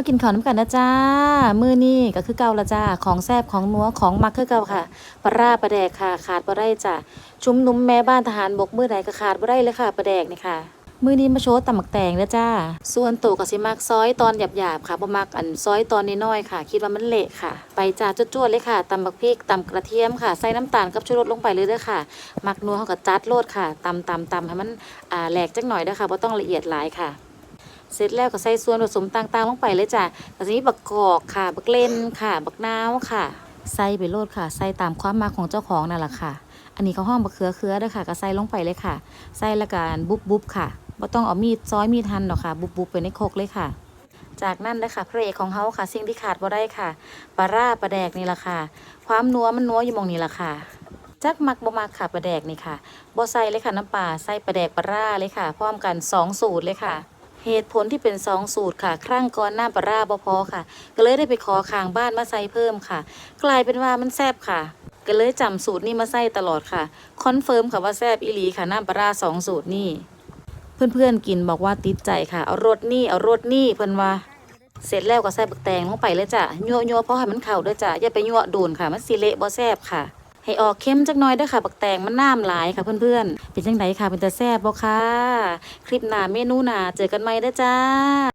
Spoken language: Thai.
มากินข้าวน้ำกันนะจ้า มือนี้ก็คือเก่าละจ้า ของแซบของนัวของมักคือเก่าค่ะปลาราปลาแดกค่ะ ขาดบ่ได้จ้ะชุมนุมแม่บ้านทหารบกมื้อใดก็ขาดบ่ได้เลยค่ะปลาแดกนี่ค่ะมือนี้มาโชว์ตำหมักแตงเด้อจ้า ส่วนตัวก็สิมักซอยตอนหยาบๆค่ะบ่มักอันซอยตอนน้อยๆค่ะ คิดว่ามันเละค่ะ ไปจ้าจวดๆเลยค่ะตำบักพริกตำกระเทียมค่ะ ใส่น้ำตาลกับชูรสลงไปเลยเด้อค่ะ มักนัวเฮาก็จัดโลดค่ะตำตำตำให้มันอ่าแหลกจักหน่อยเด้อค่ะบ่ต้องละเอียดหลายค่ะ เสร็จแล้วก็ใส่ส่วนผสมต่างๆลงไปเลยจ้ะก็จะมีบักกอกค่ะ บักเล่นค่ะ บักนาวค่ะ ใส่ไปโลดค่ะ ใส่ตามความมาของเจ้าของนั่นแหละค่ะ อันนี้เขาห้องบักเขือเขือเด้อค่ะ ก็ใส่ลงไปเลยค่ะ ใส่และกันบุบบุบค่ะบ่ต้องเอามีดซอยมีดหั่นหรอกค่ะ บุบบุบไปในโคกเลยค่ะ จากนั้นนะคะพระเอกของเขาค่ะ สิ่งที่ขาดบ่ได้ค่ะปลาร่าปลาแดกนี่แหละค่ะ ความนัวมันนัวอยู่มองนี้แหละค่ะจักมักบ่มักค่ะปลาแดกนี่ค่ะบ่ใส่เลยค่ะน้ำปลาใส่ปลาแดกปลาร่าเลยค่ะ พร้อมกันสองสูตรเลยค่ะ เหตุผลที่เป็นสองสูตรค่ะ ครั้งก่อนหน้าปลาร่าบพอค่ะ ก็เลยได้ไปขอข้างบ้านมาใส่เพิ่มค่ะ กลายเป็นว่ามันแซบค่ะ ก็เลยจำสูตรนี้มาใส่ตลอดค่ะ คอนเฟิร์มค่ะว่าแซบอีหลีค่ะหน้ำปลาร่าสองสูตรนี่เพื่อนๆกินบอกว่าติดใจค่ะ เอารสนี่เอารสนี่เพิ่นว่า เสร็จแล้วก็ใส่บักแตงลงไปเลยจ้ะยั่วยัวๆเพราะให้มันเข้าด้วยจ้ะอย่าไปยั่วโดนค่ะ มันสิเละบ่แซบค่ะ ให้ออกเข้มจักหน่อยเด้อค่ะบักแตงมันน้ำหลายค่ะเพื่อนๆเป็นจังไดค่ะเป็นตาแซ่บบ่ค่ะคลิปหน้าเมนูหน้าเจอกันใหม่เด้อจ้า